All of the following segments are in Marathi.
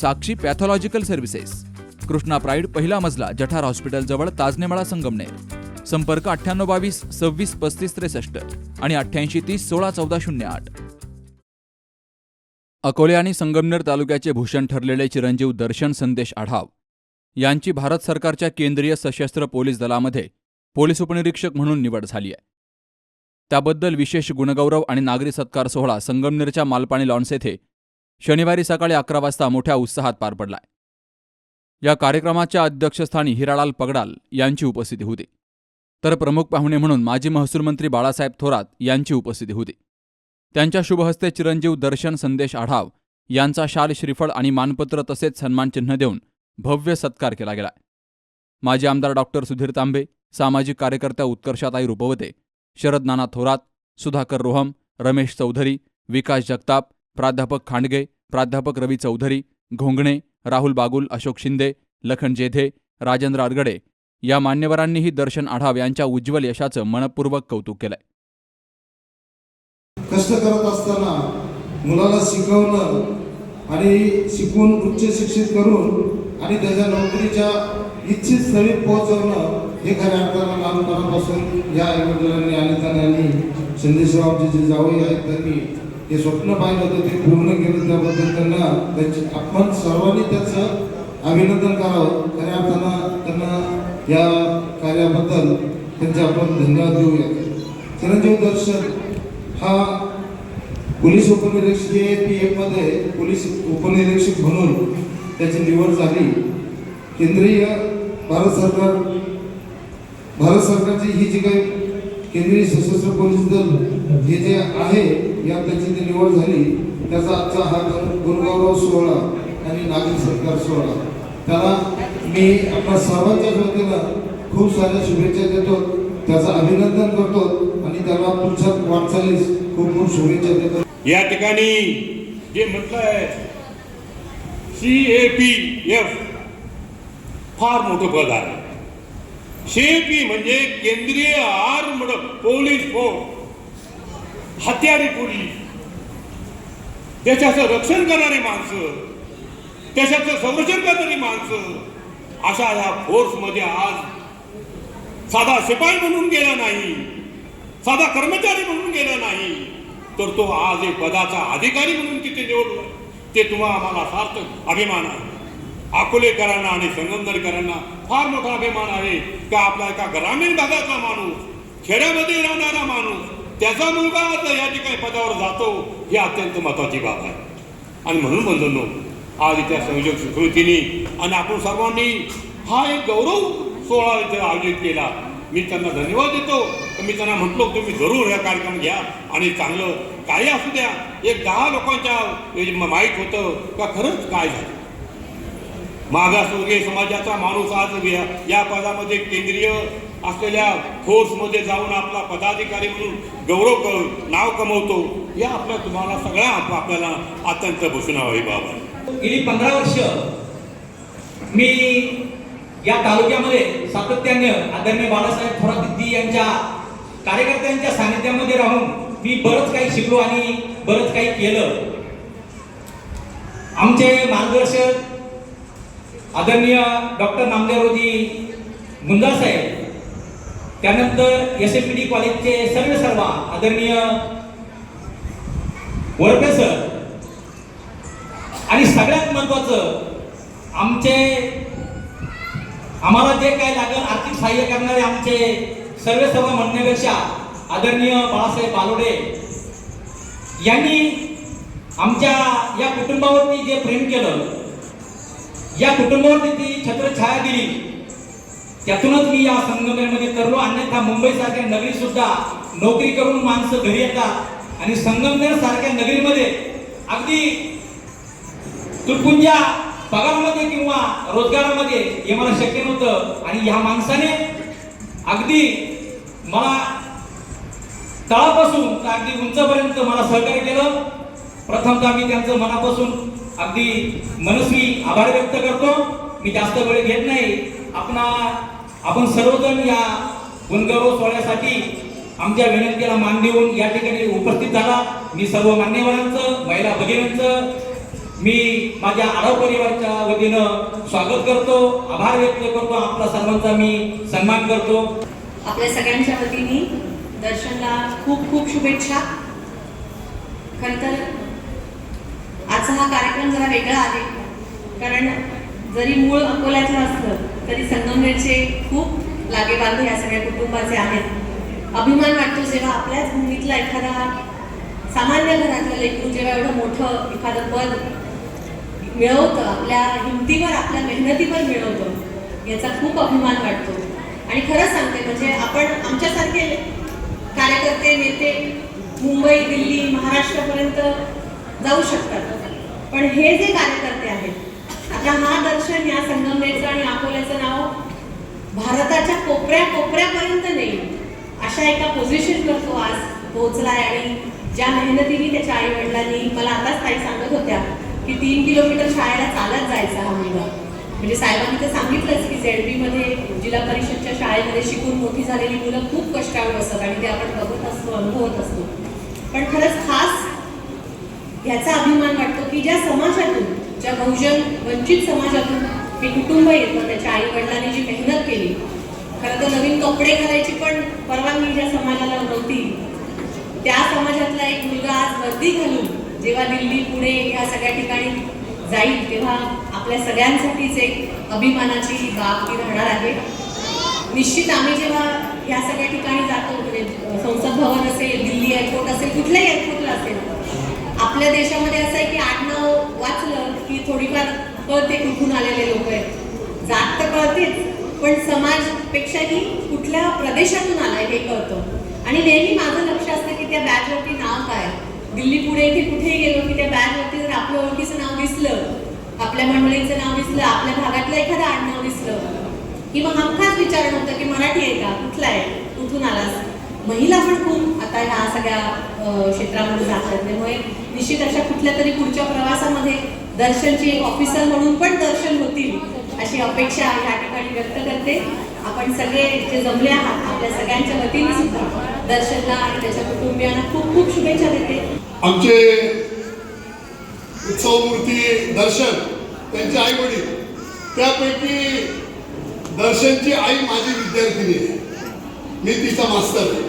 Sakshi pathological services. Krishna pride पहिला मजला जठार हॉस्पिटल जवळ ताजनेमाळा संगमनेर. संपर्क अठ्ठ्याण्णव बावीस सव्वीस पस्तीस त्रेसष्ट आणि अठ्ठ्याऐंशी तीस सोळा चौदा शून्य आठ. अकोले आणि संगमनेर तालुक्याचे भूषण ठरलेले चिरंजीव दर्शन संदेश आढाव. यांची भारत सरकारच्या केंद्रीय सशस्त्र पोलीस दलामध्ये पोलीस उपनिरीक्षक म्हणून निवड झाली आहे. त्याबद्दल विशेष गुणगौरव आणि नागरी सत्कार सोहळा संगमनेरच्या मालपाणी लॉन्स येथे शनिवारी सकाळी अकरा वाजता मोठ्या उत्साहात पार पडलाय. या कार्यक्रमाच्या अध्यक्षस्थानी हिरालाल पगडाल यांची उपस्थिती होती. तर प्रमुख पाहुणे म्हणून माजी महसूल मंत्री बाळासाहेब थोरात यांची उपस्थिती होती. त्यांच्या शुभहस्ते चिरंजीव दर्शन संदेश आढाव यांचा शाल श्रीफळ आणि मानपत्र तसेच सन्मानचिन्ह देऊन भव्य सत्कार केला गेला. माजी आमदार डॉक्टर सुधीर तांबे सामाजिक कार्यकर्त्या उत्कर्षाताई रुपवते शरद नाना थोरात सुधाकर रोहम रमेश चौधरी विकास जगताप प्राध्यापक खांडगे प्राध्यापक रवी चौधरी घोंगणे राहुल बागुल अशोक शिंदे लखन जेधे राजेंद्र अरगडे या मान्यवरांनीही दर्शन आढाव यांच्या उज्ज्वल यशाचं मनपूर्वक कौतुक केलंय. कष्ट करत असताना मुलाला शिकवणं आणि शिकून उच्च शिक्षित करून आणि त्याच्या नोकरीच्या इच्छित स्थळी पोहोचवणं हे खऱ्या अर्थानं लहानपणापासून या आईवडिलांनी आणि त्यांनी संदेशरावजी जे जावई आहेत त्यांनी हे स्वप्न पाहिलं होतं ते पूर्ण केलं त्याबद्दल त्यांना त्यांची आपण सर्वांनी त्याचं अभिनंदन करावं. खऱ्या अर्थानं त्यांना या कार्याबद्दल त्यांचे आपण धन्यवाद देऊया. चिरंजीव दर्शन हा पोलीस उपनिरीक्षक ए पी एफमध्ये पोलीस उपनिरीक्षक म्हणून त्याची निवड झाली. केंद्रीय भारत सरकार भारत सरकारची ही जी काही केंद्रीय सशस्त्र पोलीस दल हे जे आहे या त्याची जी निवड झाली त्याचा आजचा हा गुरुगौरव सोहळा आणि नागरिक सत्कार सोहळा. त्याला मी आपल्या सर्वांच्या वतीनं खूप साऱ्या शुभेच्छा देतो त्याचं अभिनंदन करतो आणि त्याला पुढच्या वाटचालीस खूप खूप शुभेच्छा देतो. या ठिकाणी जे म्हटलंय सी ए पी एफ फार मोठं पद आहे. सी पी म्हणजे केंद्रीय आर्मड पोलीस फोर्स हत्यारी पोलीस. देशाचं रक्षण करणारी माणसं देशाचं संरक्षण करणारी माणसं अशा ह्या फोर्समध्ये आज साधा शिपाई म्हणून गेला नाही साधा कर्मचारी म्हणून गेला नाही तर तो आज एक पदाचा अधिकारी म्हणून तिथे निवडला. ते तुम्हाला आम्हाला सार्थक अभिमान आहे. अकोलेकरांना आणि संगमनेरकरांना फार मोठा अभिमान आहे का आपला एका ग्रामीण भागातला माणूस खेड्यामध्ये राहणारा माणूस त्याचा मुलगा आता या ठिकाणी पदावर जातो ही अत्यंत महत्वाची बाब आहे. आणि म्हणून बंधनो आज इथे संयोजक सुकृतीने आणि आपण सर्वांनी हा एक गौरव सोहळा इथे आयोजित केला. मी त्यांना धन्यवाद देतो. तर मी त्यांना म्हटलो तुम्ही जरूर हा कार्यक्रम घ्या आणि चांगलं काही असू द्या. एक दहा लोकांच्या माहीत होतं का खरंच काय झालं? मागासवर्गीय समाजाचा माणूस आज या या पदामध्ये केंद्रीय असलेल्या फोर्समध्ये जाऊन आपला पदाधिकारी म्हणून गौरव क- नाव कमवतो. या आपल्या तुम्हाला सगळ्या आपल्याला अत्यंत भूषणावी बाब बाबा. गेली पंधरा वर्ष मी या तालुक्यामध्ये सातत्याने आदरणीय बाळासाहेब थोरात यांच्या कार्यकर्त्यांच्या सानिध्यामध्ये राहून मी बरंच काही शिकलो आणि बरंच काही केलं. आमचे मार्गदर्शक आदरणीय डॉक्टर नामदेवजी मुंजा साहेब त्यानंतर एस एम पी डी कॉलेजचे सर्व सर्व आदरणीय वरपे सर आणि सगळ्यात महत्वाचं आमचे आम्हाला जे काय लागेल आर्थिक सहाय्य करणारे आमचे सर्व सर्व म्हणण्यापेक्षा आदरणीय बाळासाहेब बालोडे यांनी आमच्या या कुटुंबावरती जे प्रेम केलं या कुटुंबावरती ती छत्रछाया दिली त्यातूनच मी या संगमनेरमध्ये तरलो. अन्यथा मुंबई सारख्या नगरी सुद्धा नोकरी करून माणसं घरी येतात. आणि संगमनेर सारख्या नगरीमध्ये अगदी तुटपुंजा पगारामध्ये किंवा रोजगारामध्ये हे मला शक्य नव्हतं. आणि ह्या माणसाने अगदी मला तळापासून तर अगदी उंचपर्यंत मला सहकार्य केलं. प्रथमतः मी त्यांचं मनापासून अगदी मनस्वी आभार व्यक्त करतो. मी जास्त वेळ घेत नाही. आपणा आपण सर्वजण या गुणगौरव सोहळ्यासाठी आमच्या विनंतीला मान देऊन या ठिकाणी उपस्थित झाला. मी सर्व मान्यवरांचं महिला भगिनींचं मी माझ्या आडव परिवाराच्या वतीनं स्वागत करतो. आभार व्यक्त करतो. आपला सर्वांचा मी सन्मान करतो. आपल्या सगळ्यांच्या वतीने दर्शनला खूप खूप शुभेच्छा. खरं तर आजचा हा कार्यक्रम जरा वेगळा आहे. कारण जरी मूळ अकोल्यातलं असलं तरी संगमनेरचे खूप लागेबांधे या सगळ्या कुटुंबाचे आहेत. अभिमान वाटतो जेव्हा आपल्याच भूमीतला एखादा सामान्य घरातलं लेकरू जेव्हा एवढं मोठं एखादं पद मिळवतं आपल्या हिमतीवर आपल्या मेहनतीवर मिळवतं याचा खूप अभिमान वाटतो. आणि खरंच सांगते म्हणजे आपण आमच्यासारखे कार्यकर्ते नेते मुंबई दिल्ली महाराष्ट्रापर्यंत जाऊ शकतात. पण हे जे कार्यकर्ते आहेत आता हा दर्शन या संगमनेरचं आणि अकोल्याचं नाव भारताच्या कोपऱ्या कोपऱ्यापर्यंत नेईल अशा एका पोझिशनवर तो आज पोहोचलाय आणि ज्या मेहनतीने त्याच्या आई वडिलांनी मला आताच काही सांगत होत्या की तीन किलोमीटर शाळेला चालत जायचा हा मुलगा. म्हणजे साहेबांनी तर सांगितलंच की झेडमध्ये जिल्हा परिषदच्या शाळेमध्ये शिकून मोठी झालेली मुलं खूप कष्टाळू असतात आणि ते आपण बघत असतो अनुभवत असतो. पण खरंच खास याचा अभिमान वाटतो की ज्या समाजातून ज्या बहुजन वंचित समाजातून हे कुटुंब येतं त्याच्या आई वडिलांनी जी मेहनत केली खरं तर नवीन कपडे घालायची पण परवानगी ज्या समाजाला नव्हती त्या समाजातला एक मुलगा आज वर्दी घालून जेव्हा दिल्ली पुणे या सगळ्या ठिकाणी जाईल तेव्हा आपल्या सगळ्यांसाठीच एक अभिमानाची बाब ती राहणार आहे. निश्चित आम्ही जेव्हा या सगळ्या ठिकाणी जातो म्हणजे संसद भवन असेल दिल्ली एअरपोर्ट असेल कुठल्याही एअरपोर्टला असेल आपल्या देशामध्ये असं आहे की आडनाव वाचलं की थोडीफार कळते कुठून आलेले लोक आहेत. जात तर कळतेच पण समाजपेक्षाही कुठल्या प्रदेशातून आलाय हे कळतं. आणि नेहमी माझं लक्ष असतं की त्या बॅचवरती नाव काय दिल्ली पुढे इथे कुठेही गेलो की त्या बॅचवरती जर आपल्या ओळखीचं नाव दिसलं आपल्या मंडळीचं नाव दिसलं आपल्या भागातलं एखादं आडनाव दिसलं की मग हमखास विचारणं होतं की मराठी आहे का कुठला आहे कुठून आलास? महिला पण खूप आता ह्या सगळ्या क्षेत्रामध्ये जातात त्यामुळे निश्चित अशा कुठल्या तरी पुढच्या प्रवासामध्ये दर्शनचे एक ऑफिसर म्हणून पण दर्शन होतील अशी अपेक्षा या ठिकाणी व्यक्त करते. आपण सगळे जे जमले आहात आपल्या सगळ्यांच्या वतीने सुद्धा दर्शनला आणि त्याच्या कुटुंबियांना खूप खूप शुभेच्छा देते. आमचे उत्सव मूर्ती दर्शन त्यांचे आई वडील त्यापैकी दर्शनची आई माझी विद्यार्थिनी आहे मी तिचा मास्तर. आहे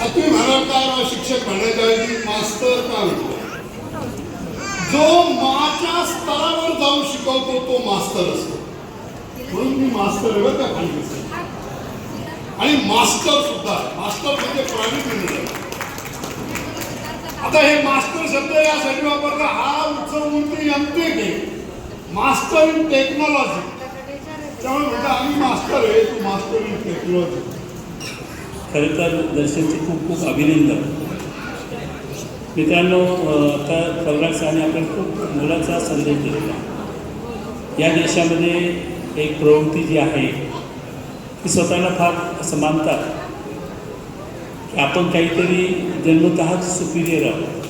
आता तुम्ही म्हणाल का शिक्षक म्हणायच्या ऐवजी मास्तर का म्हणतो जो माझ्या स्तरावर जाऊन शिकवतो तो मास्तर असतो. म्हणून मी मास्तर आहे त्या खाली आणि मास्टर सुद्धा मास्टर म्हणजे प्राणी मंडळ आता हे मास्टर शब्द यासाठी वापरला हा उत्सव म्हणून एमटेक आहे मास्टर इन टेक्नॉलॉजी त्यामुळे म्हणजे आम्ही मास्टर आहे तू मास्टर इन टेक्नॉलॉजी खरं तर दर्शनचे खूप खूप अभिनंदन. मित्रांनो आता फरगाड साने आपण खूप मुलाचा संदेश दिलेला आहे. या देशामध्ये एक प्रवृत्ती जी आहे ती स्वतःला फार असं मानतात की आपण काहीतरी जन्मतःच सुपिरियर आहोत.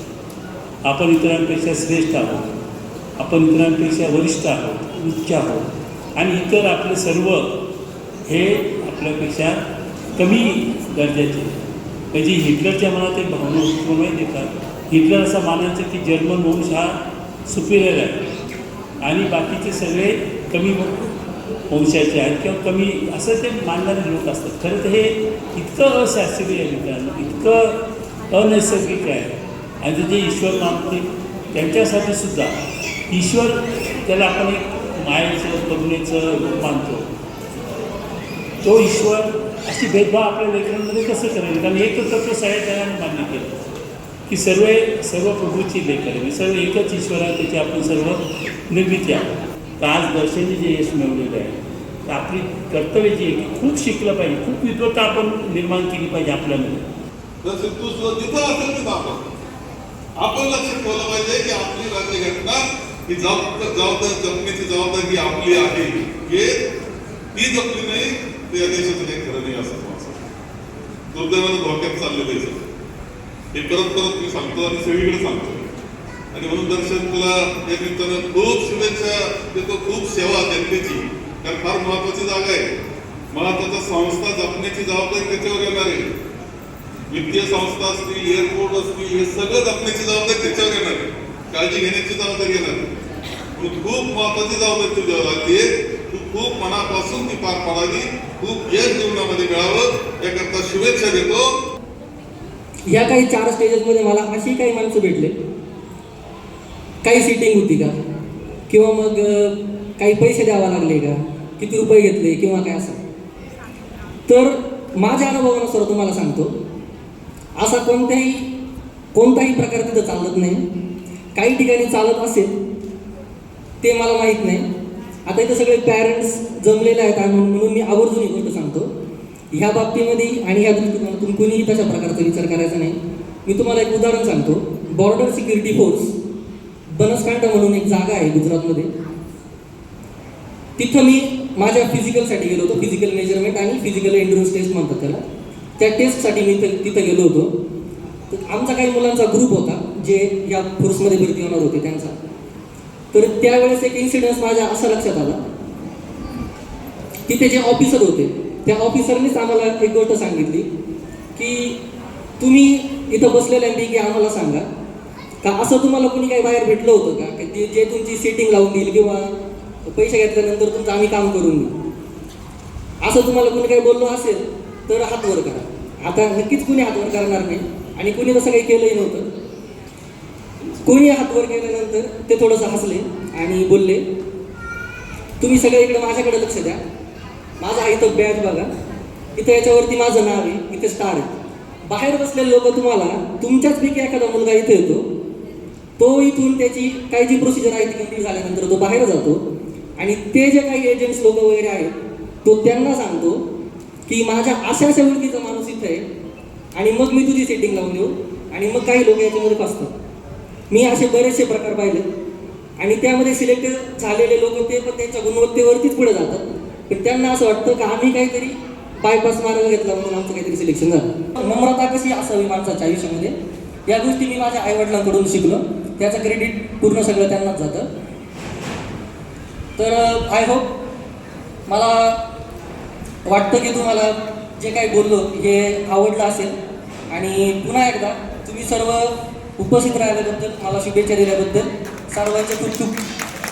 आपण इतरांपेक्षा श्रेष्ठ आहोत. आपण इतरांपेक्षा वरिष्ठ आहोत उच्च आहोत. आणि इतर आपले सर्व हे आपल्यापेक्षा कमी दर्जाचे. म्हणजे हिटलरच्या मनात एक भावना होती देतात माहिती का? हिटलर असं मानायचं की जर्मन वंश हा सुपिरियर आहे. आणि बाकीचे सगळे कमी वंशाचे आहेत किंवा कमी असं ते मानणारे लोक असतात. खरं तर हे इतकं अशास्त्रीय आहे मित्रांनो इतकं अनैसर्गिक आहे. आणि ते जे ईश्वर मानते त्यांच्यासाठी सुद्धा ईश्वर त्याला आपण एक मायेचं करुणेचं रूप मानतो. तो ईश्वर अशी भेदभाव आपल्या लेखनामध्ये कसं करेल कारण एकच तत्व सगळ्या जगाने मान्य केलं. की सर्व सर्व प्रभूची लेकर आहे. सर्व एकच ईश्वर आहे त्याची आपण सर्व निर्मिती आहोत तर आज दर्शनी जे यश मिळवलेलं आहे तर आपली कर्तव्य जी आहे की खूप शिकलं पाहिजे खूप विद्वत्ता आपण निर्माण केली पाहिजे आपल्यामध्ये जर तिथं असेल तर आपण. लक्ष ठेवलं पाहिजे की आपली राज्यघटना ही जबाबदारी जबाबदार जपण्याची जबाबदारी आपली आहे. हे ती जपली नाही ते या देशाचं काही खरं नाही असं दुर्दैवानं धोक्यात चाललेलं आहे हे परत परत मी सांगतो आणि सगळीकडे सांगतो. आणि म्हणून दर्शन तुला या निमित्तानं खूप शुभेच्छा देतो खूप सेवा जनतेची. कारण फार महत्वाची जागा आहे. महत्त्वाच्या संस्था जपण्याची जबाबदारी त्याच्यावर येणार आहे. वित्तीय संस्था असतील एअरपोर्ट असतील हे सगळं जपण्याची जबाबदारी त्याच्यावर येणार आहे. काळजी घेण्याची जबाबदारी येणार आहे. खूप महत्वाची जबाबदारी तुझ्यावर लागते तू खूप मनापासून ती पार पाडावी. खूप यश जीवनामध्ये मिळावं. याकरता शुभेच्छा देतो. या काही चार स्टेजेसमध्ये मला अशी काही माणसं भेटले. काही सिटिंग होती का? किंवा मग काही पैसे द्यावा लागले का? किती रुपये घेतले? किंवा काय असं? तर माझ्या अनुभवानुसार तुम्हाला सांगतो. असा कोणत्याही कोणताही प्रकार तिथं चालत नाही. काही ठिकाणी चालत असेल ते मला माहीत नाही. आता इथं सगळे पॅरेंट्स जमलेले आहेत आणि म्हणून मी आवर्जून गोष्ट ह्या बाबतीमध्ये आणि ह्या दृष्टिकोनातून कोणीही तशा प्रकारचा विचार करायचा नाही. मी तुम्हाला एक उदाहरण सांगतो. बॉर्डर सिक्युरिटी फोर्स बनसकांठा म्हणून एक जागा आहे गुजरातमध्ये. तिथं मी माझ्या फिजिकलसाठी गेलो होतो. फिजिकल मेजरमेंट आणि फिजिकल एंड्युरन्स टेस्ट म्हणतात त्याला. त्या टेस्टसाठी मी तिथं गेलो होतो. तर आमचा काही मुलांचा ग्रुप होता जे या फोर्समध्ये भरती होणार होते त्यांचा. तर त्यावेळेस एक इन्सिडन्स माझ्या असं लक्षात आला. तिथे जे ऑफिसर होते त्या ऑफिसरनीच आम्हाला एक गोष्ट सांगितली की तुम्ही इथं बसलेल्यांपैकी आम्हाला सांगा. का असं तुम्हाला कोणी काही बाहेर भेटलं होतं का? की जे जे तुमची सेटिंग लावून देईल किंवा पैसे घेतल्यानंतर तुमचं आम्ही काम करून देऊ. असं तुम्हाला कोणी काही बोललो असेल तर हात वर करा. आता नक्कीच कुणी हात वर करणार नाही आणि कुणी तसं काही केलंही नव्हतं. कोणी हात वर केल्यानंतर ते थोडंसं हसले आणि बोलले तुम्ही सगळे इकडे माझ्याकडे लक्ष द्या. माझा इथं बॅच बघा. इथं याच्यावरती माझं नाव आहे इथे स्टार आहे. बाहेर बसलेले लोक तुम्हाला तुमच्याचपैकी एखादा मुलगा इथे येतो. तो इथून त्याची काही जी प्रोसिजर आहे ती कंप्लीट झाल्यानंतर तो बाहेर जातो. आणि ते जे काही एजंट्स लोक वगैरे आहेत तो त्यांना सांगतो की माझ्या अशा अशा ओळखीचा माणूस इथं आहे. आणि मग मी तुझी सेटिंग लावून देऊ. आणि मग काही लोक याच्यामध्ये फसतात. मी असे बरेचसे प्रकार पाहिले. आणि त्यामध्ये सिलेक्ट झालेले लोक ते पण त्यांच्या गुणवत्तेवरतीच पुढे जातात. पण त्यांना असं वाटतं की आम्ही काहीतरी बायपास मार्ग घेतला म्हणून आमचं काहीतरी सिलेक्शन झालं. नम्रता कशी असावी माणसाच्या आयुष्यामध्ये? या गोष्टी मी माझ्या आईवडिलांकडून शिकलो. त्याचं क्रेडिट पूर्ण सगळं त्यांनाच जातं. तर आय होप मला वाटतं की तुम्हाला जे काही बोललो हे आवडलं असेल. आणि पुन्हा एकदा तुम्ही सर्व उपस्थित राहिल्याबद्दल मला शुभेच्छा दिल्याबद्दल सर्वांचे खूप खूप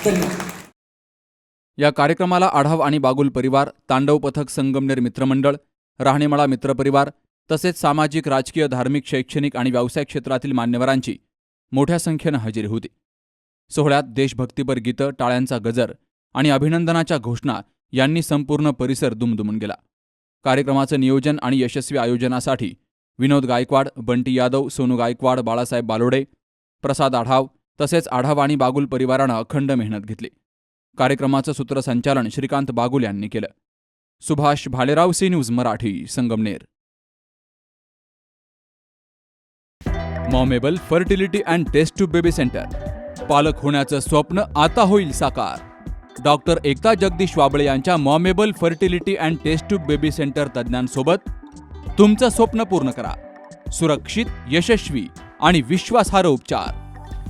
धन्यवाद. या कार्यक्रमाला आढाव आणि बागुल परिवार तांडव पथक संगमनेर मित्रमंडळ राहणेमाळा मित्रपरिवार तसेच सामाजिक राजकीय धार्मिक शैक्षणिक आणि व्यावसायिक क्षेत्रातील मान्यवरांची मोठ्या संख्येनं हजेरी होती. सोहळ्यात देशभक्तीपर गीतं टाळ्यांचा गजर आणि अभिनंदनाच्या घोषणा यांनी संपूर्ण परिसर दुमदुमून गेला. कार्यक्रमाचं नियोजन आणि यशस्वी आयोजनासाठी विनोद गायकवाड बंटी यादव सोनू गायकवाड बाळासाहेब बालोडे प्रसाद आढाव तसेच आढाव आणि बागुल परिवारानं अखंड मेहनत घेतली. कार्यक्रमाचं सूत्रसंचालन श्रीकांत बागुल यांनी केलं. Subhash Bhalerao C news Marathi Sangamner. मॉमेबल fertility and test tube baby centre. पालक होण्याचं स्वप्न आता होईल साकार. डॉक्टर एकता जगदीश वाबळे यांच्या मॉमेबल fertility and test tube baby centre तज्ज्ञांसोबत तुमचं स्वप्न पूर्ण करा. सुरक्षित यशस्वी आणि विश्वासार्ह उपचार.